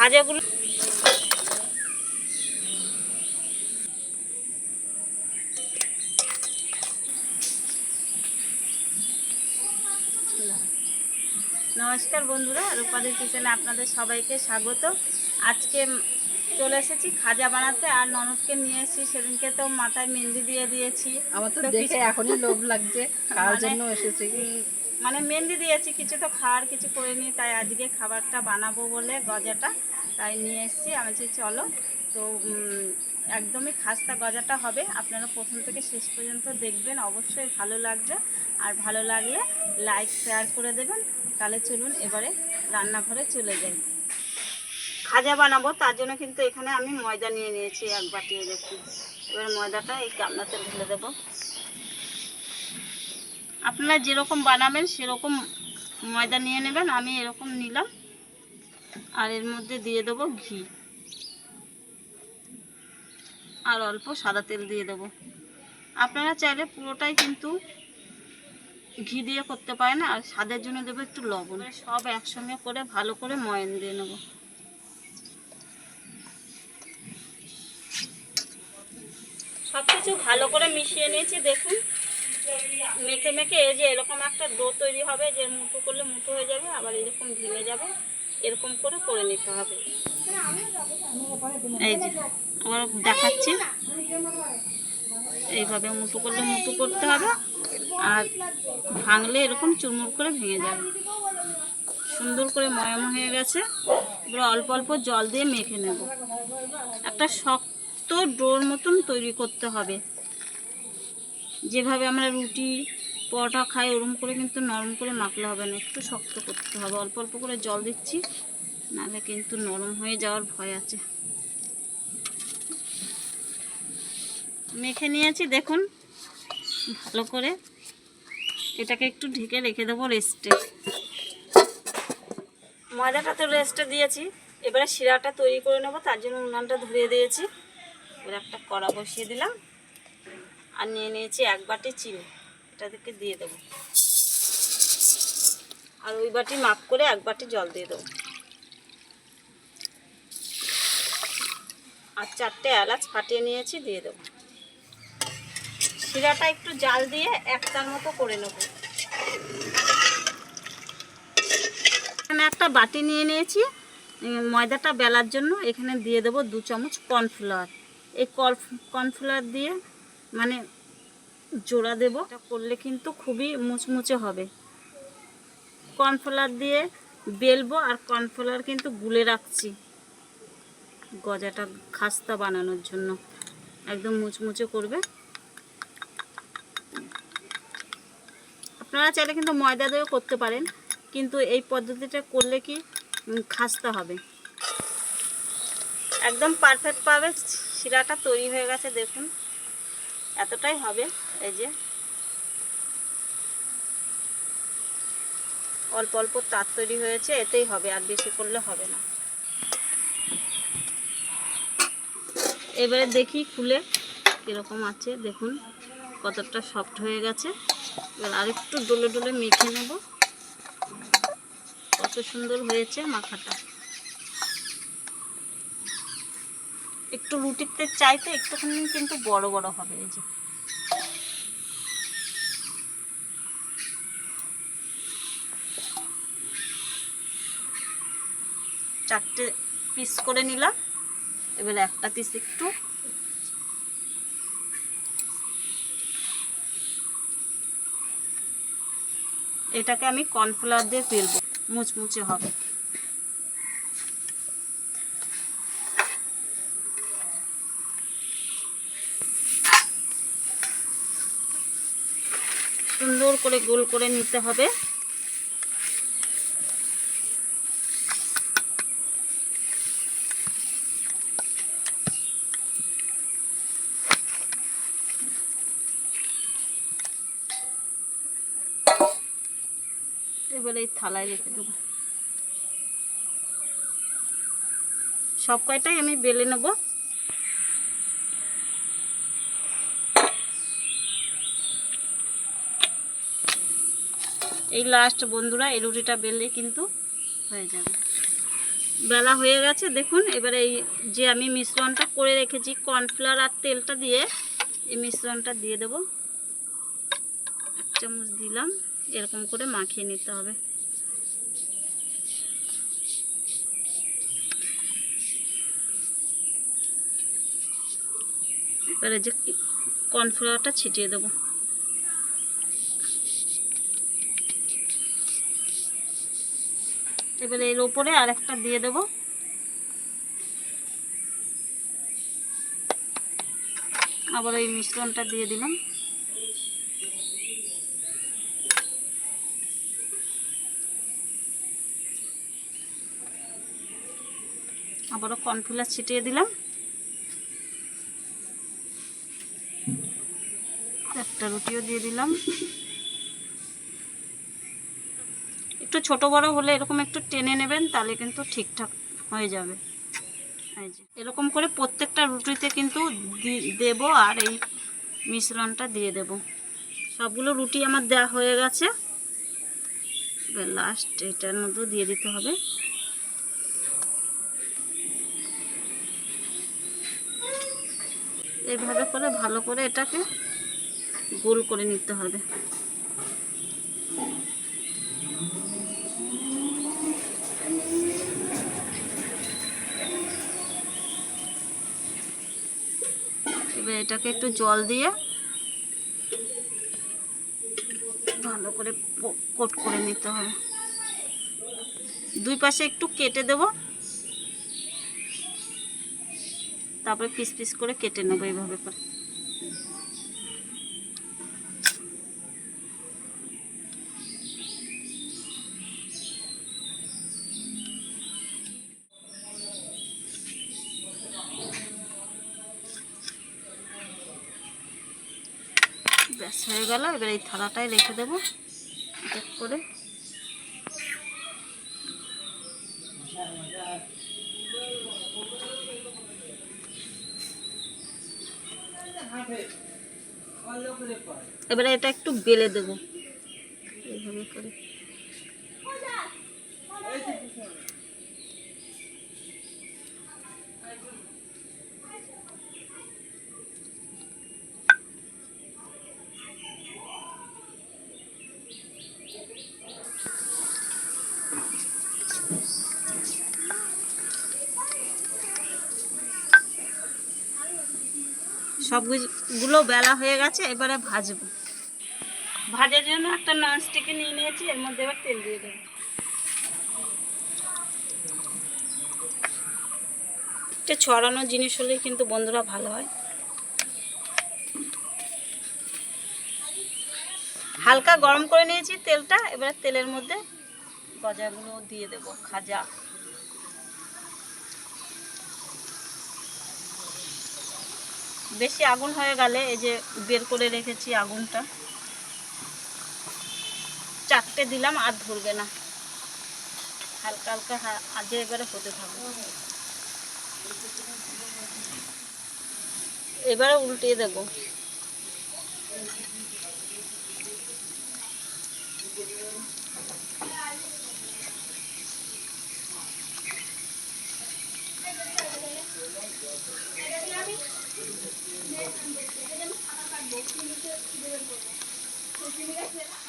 খাজাগুলো নমস্কার বন্ধুরা রূপাদের কিচেনে আপনাদের সবাইকে স্বাগত। আজকে চলে এসেছি খাজা বানাতে আর ননদকে নিয়ে এসেছি। সেদিনকে তো মাথায় মেহেন্দি দিয়ে দিয়েছি। আমার তো দেখে কিছু- এখনই লোভ লাগছে খাওয়ার মানে- জন্য এসেছি মানে মেহেন্দি দিয়েছি, কিছু তো খাওয়ার কিছু করিনি তাই আজকে খাবারটা বানাবো বলে গজাটা তাই নিয়ে এসেছি। আমি বলছি, চলো। তো একদমই খাস্তা গজাটা হবে। আপনারা প্রথম থেকে শেষ পর্যন্ত দেখবেন, অবশ্যই ভালো লাগবে। আর ভালো লাগলে লাইক শেয়ার করে দেবেন। তাহলে চলুন এবারে রান্নাঘরে চলে যাই। খাজা বানাবো, তার জন্য কিন্তু এখানে আমি ময়দা নিয়ে নিয়েছি, এক বাটি দেখুন এবার ময়দাটা এই গামলাতে ঢেলে দেবো। আপনারা যেরকম বানাবেন, সেরকম ময়দা নিয়ে নেবেন, আমি এরকম নিলাম। আর এর মধ্যে দিয়ে দেবো ঘি। আর অল্প সাদা তেল দিয়ে দেবো। আপনারা চাইলে পুরোটাই কিন্তু ঘি দিয়ে করতে পারেন, আর স্বাদের জন্য দেবো একটু লবণ। সব একসঙ্গে করে ভালো করে ময়ন দিয়ে নেব। সব কিছু ভালো করে মিশিয়ে নিয়েছি, দেখুন। মেখে মেখে এই যে এরকম একটা ডো তৈরি হবে, যে মুঠো করলে মুঠো হয়ে যাবে, আবার এরকম ভেঙে যাবে, এরকম করে করে নিতে হবে। এই যে, আবার দেখাচ্ছি। এইভাবে মুঠো করলে মুঠো করতে হবে, আর ভাঙলে এরকম চুরমুর করে ভেঙে যাবে। সুন্দর করে ময়াম হয়ে গেছে। এবার অল্প অল্প জল দিয়ে মেখে নেব। একটা শক্ত ডোর মতন তৈরি করতে হবে। যেভাবে আমরা রুটি, পরোটা খাই, ওরম করে কিন্তু নরম করে মাখলে হবে না। একটু শক্ত করতে হবে। অল্প অল্প করে জল দিচ্ছি, নাহলে কিন্তু নরম হয়ে যাওয়ার ভয় আছে। মেখে নিয়েছি, দেখুন। ভালো করে এটাকে একটু ঢেকে রেখে দেবো রেস্টে ময়দাটা তো রেস্টে দিয়েছি। এবারে শিরাটা তৈরি করে নেব, তার জন্য উনানটা ধরিয়ে দিয়েছি। এবার একটা কড়া বসিয়ে দিলাম। আর নিয়ে নিয়েছি এক বাটি চিনি। এটা থেকে দিয়ে দেবো। আর ওই বাটি মাপ করে এক বাটি জল দিয়ে দেবো। আর চারটে এলাচ ফাটিয়ে নিয়েছি, দিয়ে দেবো। শিরাটা একটু জাল দিয়ে একটার মতো করে নেব। এখানে একটা বাটি নিয়ে নিয়েছি ময়দাটা বেলার জন্য। এখানে দিয়ে দেবো দু চামচ কর্নফ্লাওয়ার। এই কর্নফ্লাওয়ার দিয়ে মানে জোড়া দেব। এটা করলে কিন্তু খুবই মুচমুচে হবে। কর্নফ্লাওয়ার দিয়ে বেলবো আর কর্নফ্লাওয়ার কিন্তু গুলে রাখছি গজাটা খাস্তা বানানোর জন্য। একদম মুচমুচে করবে। আপনারা চাইলে কিন্তু ময়দা দিয়েও করতে পারেন, কিন্তু এই পদ্ধতিটা করলে কি খাস্তা হবে। একদম পারফেক্ট পাবে শিরাটা তৈরি হয়ে গেছে, দেখুন। এতটাই হবে, এই যে। অল্প অল্প তার তৈরি হয়েছে, এতেই হবে, আর বেশি করলে হবে না। এবারে দেখি খুলে কীরকম আছে, দেখুন কতটা সফট হয়ে গেছে। এবার আরেকটু ডলে ডলে মেখে নেব। কত সুন্দর হয়েছে মাখাটা। একটু রুটিতে চাইতে একটুখানি কিন্তু বড় বড় হবে, এই যে। চারটে পিস করে নিলাম, এবার একটা পিস একটু। এটাকে আমি কর্নফ্লাওয়ার দিয়ে ফেলব, মুচমুচে হবে সুন্দর করে গোল করে নিতে হবে। এবারে থালায় রেখে দেবো। সব কয়টাই আমি বেলে নেব। এই লাস্ট বন্ধুরা, এই রুটিটা বেললে কিন্তু হয়ে যাবে। বেলা হয়ে গেছে, দেখুন, এবারে এই যে আমি মিশ্রণটা করে রেখেছি কর্নফ্লাওয়ার আর তেলটা দিয়ে, এই মিশ্রণটা দিয়ে দেবো। চামচ দিলাম, এরকম করে মাখিয়ে নিতে হবে। এবারে যে কর্নফ্লাওয়ারটা ছিটিয়ে দেবো। এবারে এর ওপরে আরেকটা দিয়ে দেব। আবার এই মিশ্রণটা দিয়ে দিলাম। আবারও কর্নফ্লাওয়ার ছিটিয়ে দিলাম। একটা রুটিও দিয়ে দিলাম। একটু ছোট বড় হলে এরকম একটু টেনে নেবেন, তাহলে কিন্তু ঠিকঠাক হয়ে যাবে। এরকম করে প্রত্যেকটা রুটিতে কিন্তু দেবো আর এই মিশ্রণটা দিয়ে দেব। সবগুলো রুটি আমার দেওয়া হয়ে গেছে। লাস্ট এটার মধ্যেও দিয়ে দিতে হবে। এইভাবে করে ভালো করে এটাকে গোল করে নিতে হবে। এটাকে একটু জল দিয়ে ভালো করে কোট করে নিতে হবে। দুই পাশে একটু কেটে দেব। তারপরে পিস পিস করে কেটে নেব এইভাবে করে। হয়ে গেল, এবার এই থালাটায় রেখে দেবো করে। এবারে এটা একটু বেলে দেবো। এইভাবে করে। সবগুলো বেলা হয়ে গেছে এবারে ভাজবো। ভাজার জন্য একটা ননস্টিকে নিয়ে নিয়েছি এর মধ্যে এবার তেল দিয়ে দেবো। এটা ছড়ানো জিনিস হলেই কিন্তু বন্ধুরা ভালো হয়। হালকা গরম করে নিয়েছি তেলটা এবার তেলের মধ্যে গজাগুলো দিয়ে দেব খাজা। বেশি আগুন হয়ে গেলে এই যে বের করে রেখেছি আগুনটা। চারটে দিলাম, আর ধরবে না। হালকা হালকা আজে এবারে হতে থাকবে। এবারে উল্টিয়ে দেবো।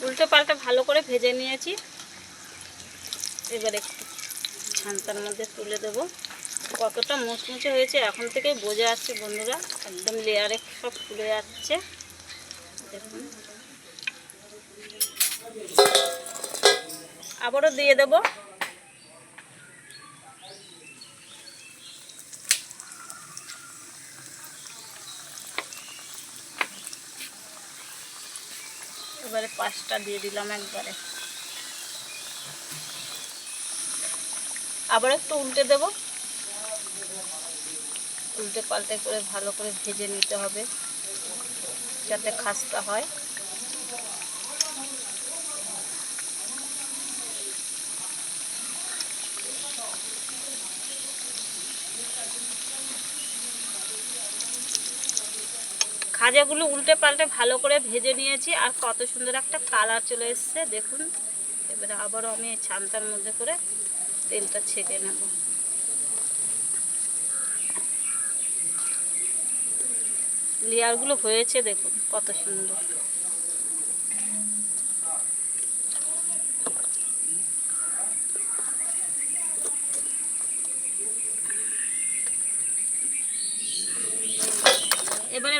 উল্টো পাল্টা ভালো করে ভেজে নিয়েছি। এবার একটু ছান্তার মধ্যে তুলে দেব। কতটা মুচমুচে হয়েছে এখন থেকেই বোঝা যাচ্ছে বন্ধুরা। একদম লেয়ারে সব ফুলে যাচ্ছে। দেখুন। আবারও দিয়ে দেব। পাঁচটা দিয়ে দিলাম একবারে। আবার একটু উল্টে দেব। উল্টে পাল্টে করে ভালো করে ভেজে নিতে হবে, যাতে খাস্তা হয়। ভাজাগুলো উল্টে পাল্টে ভালো করে ভেজে নিয়েছি, আর কত সুন্দর একটা কালার চলে এসছে। দেখুন, এবারে আবারও আমি ছানতার মধ্যে করে তেলটা ছেঁকে নেব। লেয়ারগুলো হয়েছে, দেখুন, কত সুন্দর।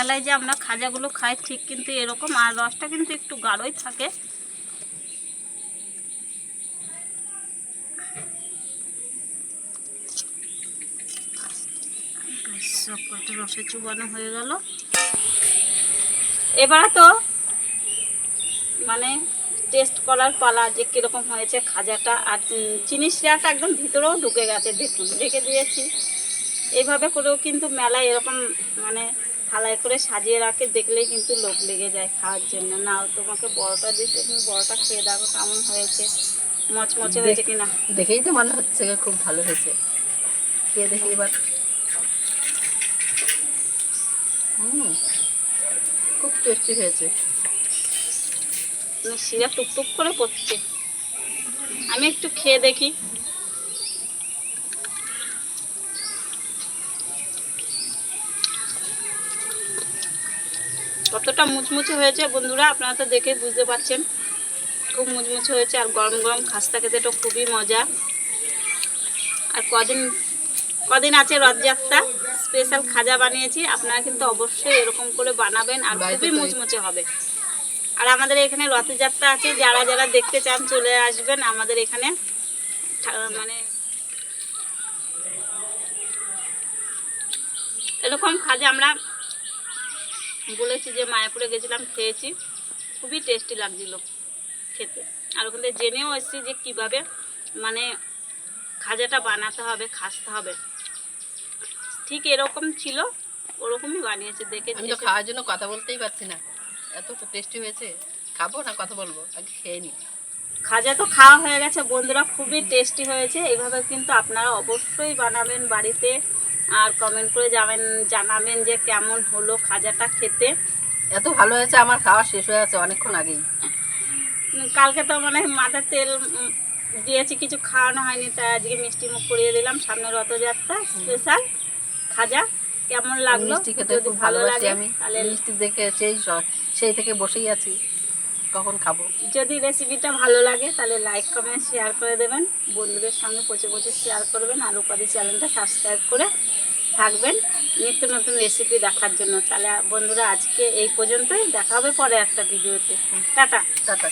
মেলায় যে আমরা খাজাগুলো খাই, ঠিক কিন্তু এরকম। আর রসটা কিন্তু একটু গাঢ়ই থাকে। রসে চুবানো হয়ে গেল। এবার তো মানে টেস্ট করার পালা যে কীরকম হয়েছে খাজাটা। আর চিনি শিরাটা একদম ভিতরেও ঢুকে গেছে, দেখুন রেখে দিয়েছি। এইভাবে করেও কিন্তু মেলায় এরকম মানে থালায় করে সাজিয়ে রাখে দেখলেই কিন্তু লোক লেগে যায় খাওয়ার জন্য। না তোমাকে বড়টা দিতে তুমি বড়টা খেয়ে দেখো কেমন হয়েছে। মচমচে হয়েছে কিনা? দেখেই তো মনে হচ্ছে খুব ভালো হয়েছে। খেয়ে দেখি এবার। হুম খুব টেস্টি হয়েছে। মানে শিরা টুকটুক করে পড়ছে। আমি একটু খেয়ে দেখি। কতটা মুচমুচে হয়েছে বন্ধুরা আপনারা তো দেখে বুঝতে পারছেন। খুব মুচমুচে হয়েছে আর গরম গরম খাস্তা খেতে তো খুবই মজা। আর কদিন কদিন আছে রথযাত্রা স্পেশাল খাজা বানিয়েছি আপনারা কিন্তু অবশ্যই এরকম করে বানাবেন আর খুবই। মুচমুচে হবে। আর আমাদের এখানে রথযাত্রা আছে যারা যারা দেখতে চান চলে আসবেন আমাদের এখানে। মানে এরকম খাজা আমরা বলেছি যে মায়াপুরে গেছিলাম খেয়েছি। খুবই টেস্টি লাগছিল খেতে। আর ওখান থেকে জেনেও এসেছি যে কীভাবে মানে খাজাটা বানাতে হবে খাসতে হবে। ঠিক এরকম ছিল ওরকমই বানিয়েছে দেখে আমি তো খাওয়ার জন্য কথা বলতেই পারছি না। এত টেস্টি হয়েছে। খাব না কথা বলব? আগে খেয়ে নি। খাজা তো খাওয়া হয়ে গেছে বন্ধুরা খুবই টেস্টি হয়েছে। এইভাবে কিন্তু আপনারা অবশ্যই বানাবেন বাড়িতে। আর কমেন্ট করে যাবেন জানাবেন যে কেমন হলো খাজাটা খেতে। এত ভালো হয়েছে আমার খাওয়া শেষ হয়ে আছে অনেকক্ষণ আগেই। কালকে তো মানে মাথার তেল দিয়েছি কিছু খাওয়ানো হয়নি তাই আজকে মিষ্টি মুখ করিয়ে দিলাম সামনে রথযাত্রা স্পেশাল খাজা কেমন লাগল? মিষ্টি খেতে খুব ভালো লাগে আমি। তাহলে মিষ্টি দেখে সেই সেই থেকে বসেই আছি। কখন খাব? যদি রেসিপিটা ভালো লাগে, তাহলে লাইক কমেন্ট শেয়ার করে দেবেন। বন্ধুদের সঙ্গে প্রচে প্রচে শেয়ার করবেন আর উপাধি চ্যানেলটা সাবস্ক্রাইব করে থাকবেন। নিত্য নতুন রেসিপি দেখার জন্য। তাহলে বন্ধুরা, আজকে এই পর্যন্তই। দেখা হবে পরে একটা ভিডিওতে টাটা। টাটা।